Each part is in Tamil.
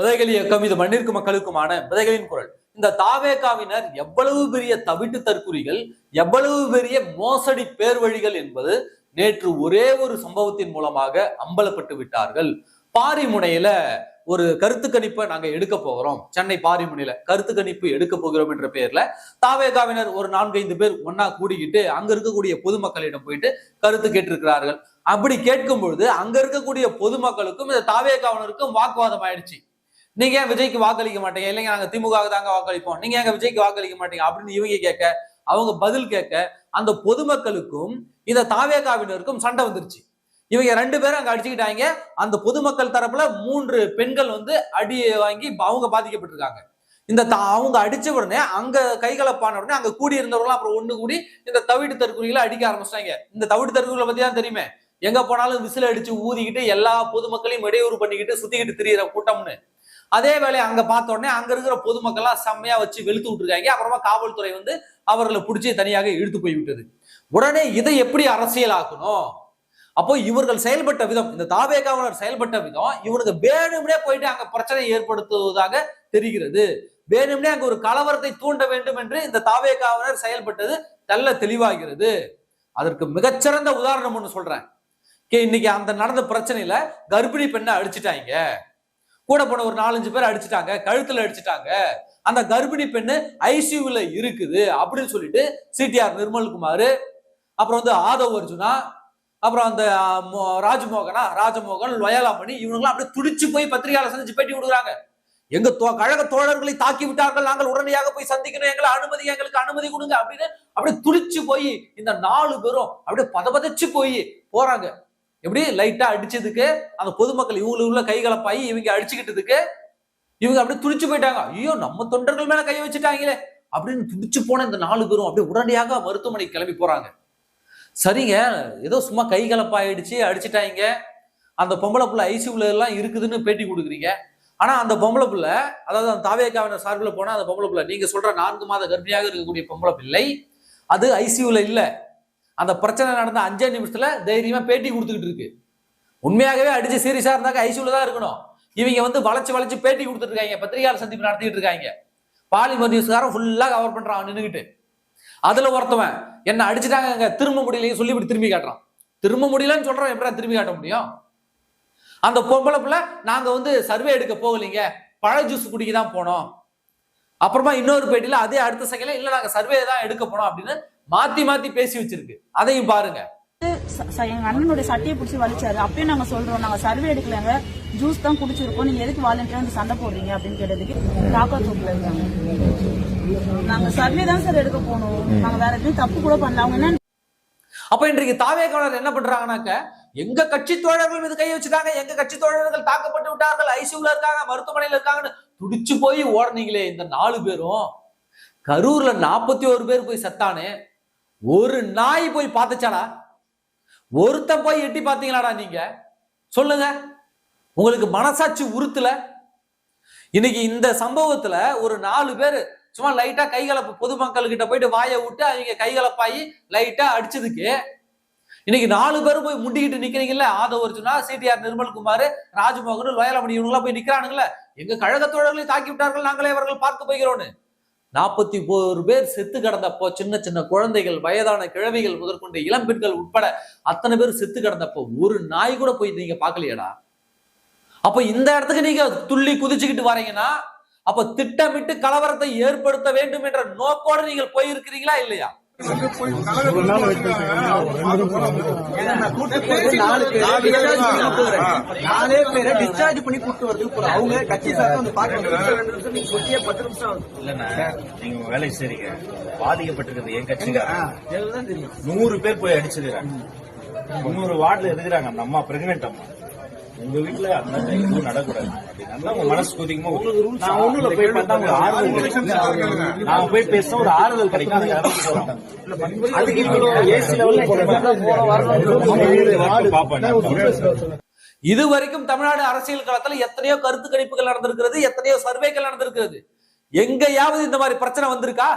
விதைகள் இயக்கம் இது மண்ணிற்கு மக்களுக்குமான விதைகளின் குரல். இந்த தாவேகாவினர் எவ்வளவு பெரிய தவிட்டு தற்குறிகள் எவ்வளவு பெரிய மோசடி பேர் வழிகள் என்பது நேற்று ஒரே ஒரு சம்பவத்தின் மூலமாக அம்பலப்பட்டு விட்டார்கள். பாரிமுனையில ஒரு கருத்து கணிப்பை நாங்க எடுக்க போகிறோம். சென்னை பாரிமுனையில கருத்து கணிப்பு எடுக்க போகிறோம் என்ற பெயர்ல தாவேகாவினர் ஒரு நான்கைந்து பேர் ஒன்னா கூடிக்கிட்டு அங்க இருக்கக்கூடிய பொதுமக்களிடம் போயிட்டு கருத்து கேட்டிருக்கிறார்கள். அப்படி கேட்கும் பொழுது அங்க இருக்கக்கூடிய பொதுமக்களுக்கும் இந்த தாவேகாவினருக்கும் வாக்குவாதம் ஆயிடுச்சு. நீங்க ஏன் விஜய்க்கு வாக்களிக்க மாட்டீங்க? இல்லைங்க நாங்க திமுக தாங்க வாக்களிப்போம். நீங்க எங்க விஜய்க்கு வாக்களிக்க மாட்டீங்க? அப்படின்னு இவங்க கேட்க அவங்க பதில் கேட்க அந்த பொதுமக்களுக்கும் இந்த தாவேகாவினருக்கும் சண்டை வந்துருச்சு. இவங்க ரெண்டு பேரும் அங்க அடிச்சுக்கிட்டாங்க. அந்த பொதுமக்கள் தரப்புல மூன்று பெண்கள் வந்து அடி வாங்கி அவங்க பாதிக்கப்பட்டிருக்காங்க. இந்த அவங்க அடிச்ச உடனே அங்க கைகலப்பான உடனே அங்க கூடி இருந்தவர்கள் அப்புறம் ஒண்ணு கூடி இந்த தவிட்டு தற்கொலைகளை அடிக்க ஆரம்பிச்சிட்டாங்க. இந்த தவிட்டு தற்கொலை பத்தி தான் தெரியுமே? எங்க போனாலும் விசில் அடிச்சு ஊதிக்கிட்டு எல்லா பொதுமக்களையும் இடையூறு பண்ணிக்கிட்டு சுத்திக்கிட்டு திரியிற கூட்டம்னு. அதே வேலையை அங்க பார்த்த உடனே அங்க இருக்கிற பொதுமக்கள்லாம் செம்மையா வச்சு வெளுத்து விட்டுருக்காங்க. அப்புறமா காவல்துறை வந்து அவர்களை பிடிச்சி தனியாக இழுத்து போய் விட்டது. உடனே இதை எப்படி அரசியலாக்கணும் அப்போ இவர்கள் செயல்பட்ட விதம் இந்த தாவேகாவலர் செயல்பட்ட விதம் இவனுக்கு வேணும்னே போயிட்டு அங்க பிரச்சனை ஏற்படுத்துவதாக தெரிகிறது. வேணும்னே அங்க ஒரு கலவரத்தை தூண்ட வேண்டும் என்று இந்த தாவேகாவலர் செயல்பட்டது தெல்ல தெளிவாகிறது. அதற்கு மிகச்சிறந்த உதாரணம் ஒன்று சொல்றேன். இன்னைக்கு அந்த நடந்த பிரச்சனையில கர்ப்பிணி பெண்ணை அடிச்சிட்டாங்க. கூட போன ஒரு நாலஞ்சு பேர் அடிச்சிட்டாங்க கழுத்துல அடிச்சிட்டாங்க. அந்த கர்ப்பிணி பெண்ணு ஐசியூல இருக்குது அப்படின்னு சொல்லிட்டு சிடிஆர் நிர்மல்குமார் அப்புறம் வந்து ஆதவ் அர்ஜுனா அப்புறம் அந்த ராஜமோகனா மோ- ராஜமோகன் லொயலாமணி இவங்களாம் அப்படியே துடிச்சு போய் பத்திரிகையாளர் சந்திச்சு பேட்டி கொடுக்குறாங்க. எங்க தோ- கழக தோழர்களை தாக்கி விட்டார்கள் நாங்கள் உடனடியாக போய் சந்திக்கணும் எங்களை அனுமதி எங்களுக்கு அனுமதி கொடுங்க அப்படின்னு அப்படியே துடிச்சு போய் இந்த நாலு பேரும் அப்படியே பதபதச்சு போய் போறாங்க. எப்படி லைட்டா அடிச்சதுக்கு அந்த பொதுமக்கள் இவங்களுக்கு உள்ள கைகலப்பாயி இவங்க அடிச்சுக்கிட்டதுக்கு இவங்க அப்படியே துடிச்சு போயிட்டாங்க. ஐயோ நம்ம தொண்டர்கள் மேல கையை வச்சுட்டாங்களே அப்படின்னு துடிச்சு போன இந்த நாலு பேரும் அப்படியே உடனடியாக மருத்துவமனைக்கு கிளம்பி போறாங்க. சரிங்க ஏதோ சும்மா கை கலப்பாயிடுச்சு அடிச்சுட்டாங்க. அந்த பொம்பளை புள்ள ஐசியூல எல்லாம் இருக்குதுன்னு பேட்டி கொடுக்குறீங்க. ஆனா அந்த பொம்பளை புள்ள அதாவது அந்த தாவேக்காவினர் சார்பில் போனா அந்த பொம்பளை புள்ள நீங்க சொல்ற நான்கு மாத கர்ப்பிணியாக இருக்கக்கூடிய பொம்பளை பிள்ளை அது ஐசியூல இல்லை. அந்த பிரச்சனை நடந்த அஞ்சே நிமிஷத்துல தைரியமா பேட்டி கொடுத்துக்கிட்டு இருக்கு. உண்மையாகவே அடிச்சு சீரியஸா இருந்தாக்க ஐசியூல தான் இருக்கணும். இவங்க வந்து வளைச்சு வளைச்சு பேட்டி கொடுத்துட்டு இருக்காங்க பத்திரிகையாளர் சந்திப்பு நடத்திட்டு இருக்காங்க. பாலிமர் நியூஸ்காரன் ஃபுல்லா கவர் பண்றான் நின்றுக்கிட்டு அதுல ஒருத்தவன் என்ன அடிச்சுட்டாங்க திரும்ப முடியலையே சொல்லி இப்படி திரும்பி காட்டுறான். திரும்ப முடியலன்னு சொல்றான் எப்படா திரும்பி காட்ட முடியும்? அந்த பொம்பளை பிள்ளை நாங்க வந்து சர்வே எடுக்க போகலைங்க பழ ஜூஸ் குடிக்க தான் போனோம். அப்புறமா இன்னொரு பேட்டியில அதே அடுத்த செகண்ட்ல இல்ல நாங்க சர்வே தான் எடுக்க போனோம் அப்படின்னு மாத்தி மாத்தி பேசி வச்சிருக்கு. அதையும் பாருங்க. எங்க அண்ணனுடைய சட்டையை பிடிச்சி வலிச்சாரு. அப்பயும் நாங்க சொல்றோம் நாங்க சர்வே எடுக்கலங்க. ஜூஸ் தான் குடிச்சிருக்கோம். நீங்க எதுக்கு வாலண்டியர் வந்து சண்டை போடுறீங்க அப்படின்னு கேட்டதுக்கு காக்கா தூக்கில் இருக்காங்க. நாங்க சர்வே தான் சார் எடுக்க போனோம். நாங்க வேற எதுவும் தப்பு கூட பண்ணல. அவங்க என்ன அப்ப இன்றைக்கு தாவேக்காளர் என்ன பண்றாங்கன்னாக்க எங்க கட்சி தோழர்கள் மீது கை வச்சுட்டாங்க. எங்க கட்சி தோழர்கள் தாக்கப்பட்டு விட்டார்கள். ஐசியூல இருக்காங்க மருத்துவமனையில இருக்காங்கன்னு துடிச்சு போய் ஓடுனீங்களே இந்த நாலு பேரும். கரூர்ல நாற்பத்தி ஒரு பேர் போய் செத்தானே. ஒரு நாய் போய் பார்த்துச்சாடா? ஒருத்தன் போய் எட்டி பார்த்தீங்களாடா நீங்க? சொல்லுங்க. உங்களுக்கு மனசாட்சி உறுத்துல? இன்னைக்கு இந்த சம்பவத்துல ஒரு நாலு பேர் சும்மா லைட்டா கைகலப்பு பொதுமக்கள் கிட்ட போயிட்டு வாயை விட்டு அவங்க கைகலப்பாயி லைட்டா அடிச்சதுக்கு இன்னைக்கு நாலு பேர் போய் முண்டிக்கிட்டு நிக்கிறீங்கல்ல? ஆதவ அர்ஜுனா சிடிஆர் நிர்மல்குமார் ராஜ்மோகன் லோயலமணி இவங்களாம் போய் நிக்கிறானுங்களே எங்க கழகத்தோழர்களை தாக்கி விட்டார்கள் நாங்களே அவர்கள் பார்க்க போகிறோன்னு. நாற்பத்தி ஒரு பேர் செத்து கிடந்தப்போ சின்ன சின்ன குழந்தைகள் வயதான கிழவிகள் முதற்கொண்டு இளம் பெண்கள் உட்பட அத்தனை பேர் செத்து கிடந்தப்போ ஒரு நாய் கூட போய் நீங்க பார்க்கலையாடா? அப்ப இந்த இடத்துக்கு நீங்க துள்ளி குதிச்சுக்கிட்டு வரீங்கன்னா அப்ப திட்டமிட்டு கலவரத்தை ஏற்படுத்த வேண்டும் என்ற நோக்கோடு நீங்கள் போயிருக்கிறீங்களா இல்லையா? நாலு பேரை டிஸ்சார்ஜ் பண்ணி கூட்டு வரது போறோம் அவங்க கட்சி வந்து பாக்க நீங்க சொல்லியே பத்து நிமிஷம் இல்லண்ணா நீங்க வேலைக்கு சரிங்க பாதிக்கப்பட்டிருக்கிறது என் கட்சிங்க நூறு பேர் போய் அடிச்சிருக்காங்க முன்னூறு வார்டுல இருக்கிறாங்க அந்த அம்மா பிரெக்னென்ட் அம்மா உங்க வீட்டுல அந்த எதுவும் நடக்கூடாது அப்படின்னா உங்க மனசு கொதிக்குமா? நான் ஒண்ணுல போய் பார்த்தா உங்களுக்கு ஆறுதல் கிடைக்கும்? நாங்க போய் பேசினா ஒரு ஆறுதல் கிடைக்கும். அதுக்கு இவ்வளவு ஏசி லெவல்ல பாப்பேன் இது வரைக்கும் தமிழ்நாடு அரசியல் களத்துல எத்தனையோ கருத்து கணிப்புகள் நடந்திருக்கிறது எத்தனையோ சர்வேகள் நடந்திருக்கிறது. எங்கேயாவது இந்த மாதிரி பிரச்சனை வந்திருக்கா?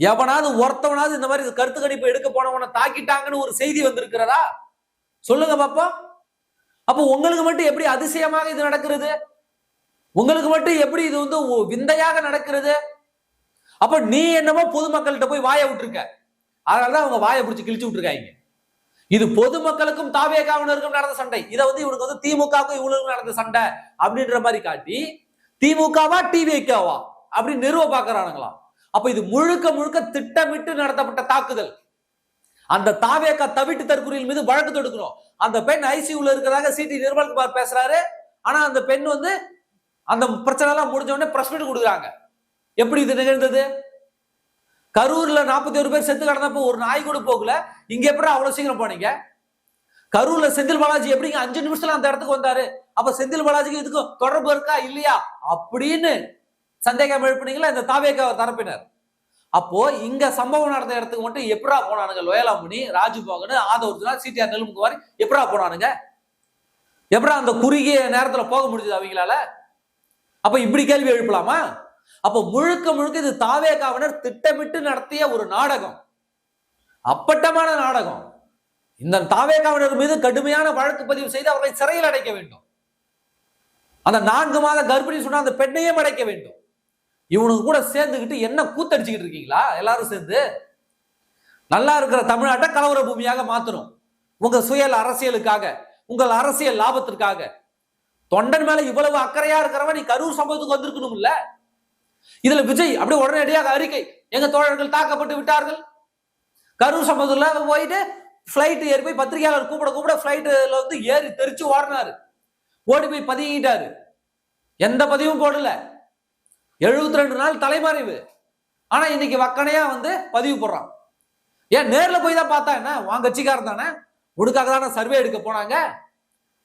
எவனாவது ஒருத்தவனாவது இந்த மாதிரி கருத்து கணிப்பு எடுக்க போனவனை தாக்கிட்டாங்கன்னு ஒரு செய்தி வந்திருக்கிறதா? சொல்லுங்க பாப்பா அப்போ உங்களுக்கு மட்டும் எப்படி அதிசயமாக இது நடக்கிறது? உங்களுக்கு மட்டும் எப்படி இது வந்து விந்தையாக நடக்கிறது? அப்ப நீ என்னமோ பொதுமக்கள்கிட்ட போய் வாயை விட்டுருக்க. அதனாலதான் அவங்க வாயை பிடிச்சி கிழிச்சு விட்டுருக்காங்க. இது பொதுமக்களுக்கும் தாவே காவலருக்கும் நடந்த சண்டை. இதை வந்து இவனுக்கு வந்து திமுகவுக்கும் இவனுக்கும் நடந்த சண்டை அப்படின்ற மாதிரி காட்டி திமுகவா டிவிகேவா அப்படின்னு நிறுவ பாக்குறானுங்களாம். அப்ப இது முழுக்க முழுக்க திட்டமிட்டு நடத்தப்பட்ட தாக்குதல். அந்த தாவேக்கா தவிட்டு தற்கொலையின் மீது வழக்கு தொடுக்கிறோம். அந்த பெண் ஐசியூல இருக்கிறதாக சிடி நிர்மல்குமார் பேசுறாரு. ஆனா அந்த பெண் வந்து அந்த பிரச்சனை எல்லாம் முடிஞ்ச உடனே பிரஸ் மீட் கொடுக்குறாங்க. எப்படி இது நிகழ்ந்தது? கரூர்ல நாற்பத்தி ஒரு பேர் செத்து கிடந்தப்போ ஒரு நாய் கூட போகல. இங்க எப்படி அவ்வளவு சீக்கிரம் போனீங்க? கரூர்ல செந்தில் பாலாஜி எப்படிங்க அஞ்சு நிமிஷத்துல அந்த இடத்துக்கு வந்தாரு? அப்ப செந்தில் பாலாஜிக்கு இதுக்கு தொடர்பு இருக்கா? இல்லையா? அப்படின்னு சந்தேகம் எழுப்பினீங்களா? இந்த தாவேக்கா தரப்பினர். அப்போ இங்க சம்பவம் நடந்த இடத்துக்கு மட்டும் எப்படா போனானுங்க? லோயலாமுனி ராஜ்பவன் ஆதவர்ஜுனா சிடிஆர் நெல்முகுமாரி எப்படா போனானுங்க? எப்படா அந்த குறுகிய நேரத்துல போக முடிஞ்சது அவங்களால? அப்ப இப்படி கேள்வி எழுப்பலாமா? அப்ப முழுக்க முழுக்க இது தாவே காவனர் திட்டமிட்டு நடத்திய ஒரு நாடகம். அப்பட்டமான நாடகம். இந்த தாவே காவனர் மீது கடுமையான வழக்கு பதிவு செய்து அவர்களை சிறையில் அடைக்க வேண்டும். அந்த நான்கு மாத கர்ப்பிணி சொன்ன அந்த பெண்ணையும் அடைக்க வேண்டும். இவனுக்கு கூட சேர்ந்துக்கிட்டு என்ன கூத்தடிச்சுக்கிட்டு இருக்கீங்களா? எல்லாரும் சேர்ந்து? நல்லா இருக்கிற தமிழ்நாட்டை கலவர பூமியாக மாத்தணும். உங்க சுயல் அரசியலுக்காக உங்கள் அரசியல் லாபத்திற்காக. தொண்டன் மேல இவ்வளவு அக்கறையா இருக்கிறவன் நீ கரூர் சம்பவத்துக்கு வந்திருக்கணும் இல்ல இதுல விஜய் அப்படியே உடனடியாக அறிக்கை எங்க தோழர்கள் தாக்கப்பட்டு விட்டார்கள். கரூர் சம்பவத்துல போயிட்டு பிளைட் ஏறி போய் பத்திரிகையாளர் கூப்பிட கூப்பிட பிளைட்ல வந்து ஏறி தெரிச்சு ஓடினாரு. ஓடி போய் பதிங்கிட்டாரு. எந்த பதிவும் போடல. எழுபத்தி ரெண்டு நாள் தலைமறைவு. ஆனா இன்னைக்கு வக்கனையா வந்து பதிவு போடுறான். ஏன் நேர்ல போய் தான் பார்த்தா என்ன? உன் கட்சிக்காரன் தானே? உனக்காக தானே சர்வே எடுக்க போனாங்க?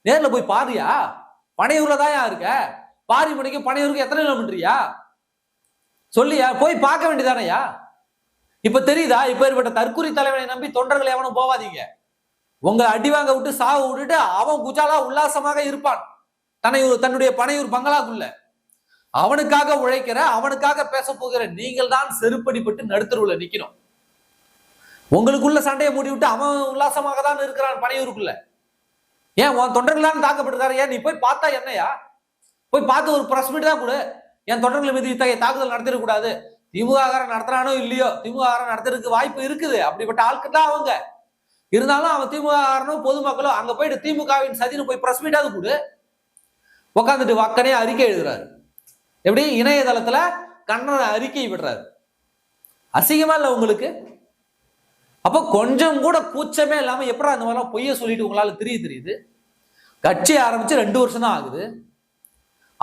நேர்ல போய் பாருயா. பனையூர்ல தான் இருக்க? பாரிமணிக்கு பனையூருக்கு எத்தனை கிலோமீட்டரியா? சொல்லியா? போய் பார்க்க வேண்டியதானயா? இப்ப தெரியுதா? இப்ப ஏற்பட்ட தற்கொலை தலைவனை நம்பி தொண்டர்கள் எவனும் போவாதீங்க. உங்களை அடி வாங்க விட்டு சாவு விட்டுட்டு அவன் குஜாலா உல்லாசமாக இருப்பான். தன்னை தன்னுடைய பனையூர் பங்களாக்குள்ள. அவனுக்காக உழைக்கிற அவனுக்காக பேச போகிற நீங்கள் தான் செருப்படிப்பட்டு நடுத்தருவுல நிக்கணும். உங்களுக்குள்ள சண்டையை மூடி விட்டு அவன் உல்லாசமாக தான் இருக்கிறான் பனையூருக்குள்ள. ஏன் உன் தொண்டர்கள் தான் தாக்கப்பட்டிருக்காரு? ஏன் நீ போய் பார்த்தா என்னையா? போய் பார்த்து ஒரு ப்ரெஸ் மீட் தான் கொடு. என் தொண்டர்கள் மீது இத்தகைய தாக்குதல் நடத்திடக்கூடாது. திமுககாரன் நடத்துறானோ இல்லையோ? திமுககாரன் நடத்துறதுக்கு வாய்ப்பு இருக்குது. அப்படிப்பட்ட ஆட்கள் தான் அவங்க. இருந்தாலும் அவன் திமுககாரனோ பொதுமக்களோ அங்க போயிட்டு திமுகவின் சதினு போய் ப்ரெஸ் மீட்டாவது கொடு. உட்காந்துட்டு வக்கனே அறிக்கை எழுதுறாரு. எப்படி? இணையதளத்துல கண்ணன் அறிக்கை விடுறாரு. அசிங்கமா இல்லை உங்களுக்கு? அப்போ கொஞ்சம் கூட கூச்சமே இல்லாம எப்படா அந்த மாதிரிலாம் பொய்ய சொல்லிட்டு உங்களால தெரிய தெரியுது? கட்சி ஆரம்பிச்சு ரெண்டு வருஷம் தான் ஆகுது.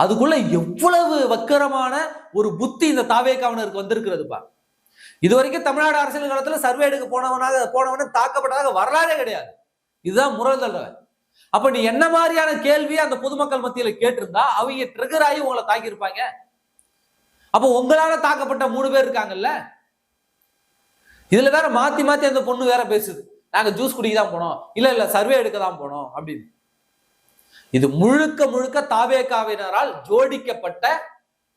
அதுக்குள்ள எவ்வளவு வக்கரமான ஒரு புத்தி இந்த தாவேக்காவனருக்கு வந்திருக்கிறதுப்பா. இது வரைக்கும் தமிழ்நாடு அரசியல் காலத்துல சர்வே எடுக்க போனவனாக போனவன தாக்கப்பட்டதாக வரலாறே கிடையாது. இதுதான் முரல் தள்ளுவன் அப்ப நீ என்ன மாதிரியான கேள்வியை அந்த பொதுமக்கள் மத்தியில கேட்டிருந்தா அவங்க ட்ரிகர் ஆகி உங்களை தாக்கியிருப்பாங்க. அப்ப உங்களால தாக்கப்பட்ட மூணு பேர் இருக்காங்கல்ல? இதுல வேற மாத்தி மாத்தி அந்த பொண்ணு வேற பேசுது. நாங்க ஜூஸ் குடிக்க தான் போனோம். இல்ல இல்ல சர்வே எடுக்க தான் போனோம் அப்படின்னு. இது முழுக்க முழுக்க தாவேகாவினரால் ஜோடிக்கப்பட்ட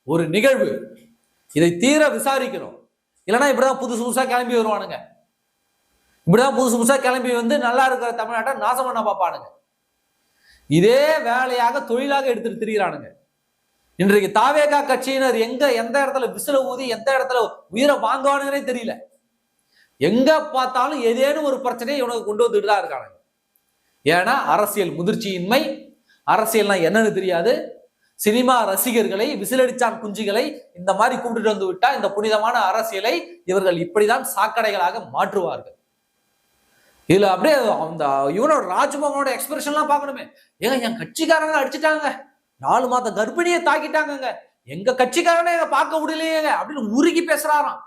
ஒரு நிகழ்வு. இதை தீர விசாரிக்கணும். இல்லைன்னா இப்படிதான் புதுசு புதுசா கிளம்பி வருவானுங்க. இப்படிதான் புதுசு புதுசா கிளம்பி வந்து நல்லா இருக்கிற தமிழ்நாட்டை நாசம் பண்ண பார்ப்பானுங்க. இதே வேலையாக தொழிலாக எடுத்துட்டு திரிகிறானுங்க இன்றைக்கு தாவேகா கட்சியினர் எங்க எந்த இடத்துல விசில ஊதி எந்த இடத்துல உயிரை வாங்குவானுங்கன்னே தெரியல. எங்க பார்த்தாலும் ஏதேனும் ஒரு பிரச்சனையை இவனுக்கு கொண்டு வந்துட்டு தான் இருக்கானுங்க. ஏன்னா அரசியல் முதிர்ச்சியின்மை அரசியல்னா என்னன்னு தெரியாது. சினிமா ரசிகர்களை விசிலடிச்சான் குஞ்சுகளை இந்த மாதிரி கூப்பிட்டு வந்து விட்டா இந்த புனிதமான அரசியலை இவர்கள் இப்படிதான் சாக்கடைகளாக மாற்றுவார்கள். இதுல அப்படியே அந்த இவனோட ராஜ்மோகனோட எக்ஸ்பிரஷன்லாம் பார்க்கணுமே. ஏங்க என் கட்சிக்காரங்க அடிச்சிட்டாங்க. நாலு மாத கர்ப்பிணியை தாக்கிட்டாங்கங்க. எங்க கட்சிக்காரனே எங்க பார்க்க முடியலையேங்க அப்படின்னு உருகி பேசுறாராம்.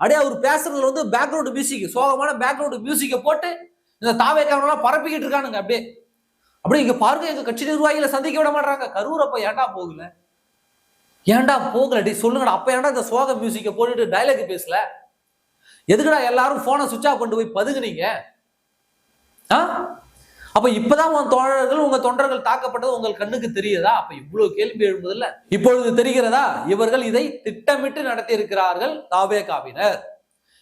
அப்படியே அவர் பேசுறதுல வந்து பேக்ரவுண்ட் மியூசிக் சோகமான பேக்ரவுண்ட் மியூசிக்கை போட்டு இந்த தாவேக்காரங்களாம் பரப்பிக்கிட்டு இருக்கானுங்க அப்படியே. அப்படியே இங்க பாருங்க எங்க கட்சி நிர்வாகிகளை சந்திக்க விட மாட்டாங்க கரூர் அப்ப ஏன்டா போகல? ஏன்டா போகல? டி சொல்லுங்கடா அப்ப ஏன்டா இந்த சோக மியூசிக்கை போட்டுட்டு டைலாக் பேசல? எதுக்குடா எல்லாரும் போனை சுவிட்ச் ஆஃப் கொண்டு போய் பதுங்குனீங்க ஆ? அப்ப இப்பதான் உன் தோழர்கள் உங்க தொண்டர்கள் தாக்கப்பட்டது உங்கள் கண்ணுக்கு தெரியுதா? அப்ப இவ்வளவு கேள்வி எழும்புதில்ல. இப்பொழுது தெரிகிறதா? இவர்கள் இதை திட்டமிட்டு நடத்தி இருக்கிறார்கள் தாவேகாவினர்.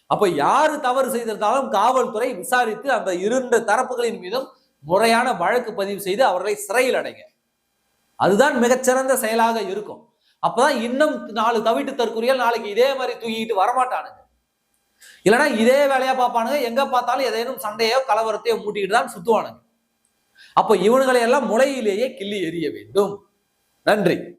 அப்ப யாரு தவறு செய்திருந்தாலும் காவல்துறை விசாரித்து அந்த இரண்டு தரப்புகளின் மீதும் முறையான வழக்கு பதிவு செய்து அவர்களை சிறையில் அடைங்க. அதுதான் மிகச்சிறந்த செயலாக இருக்கும். அப்பதான் இன்னும் நாலு தவிட்டு தற்கொலைகள் நாளைக்கு இதே மாதிரி தூக்கிட்டு வரமாட்டானுங்க. இல்லைன்னா இதே வேலையா பார்ப்பானுங்க. எங்க பார்த்தாலும் ஏதேனும் சண்டையோ கலவரத்தையோ மூட்டிக்கிட்டு தான் சுத்துவானுங்க. அப்போ இவனுங்களை எல்லாம் முளையிலேயே கிள்ளி எறிய வேண்டும். நன்றி.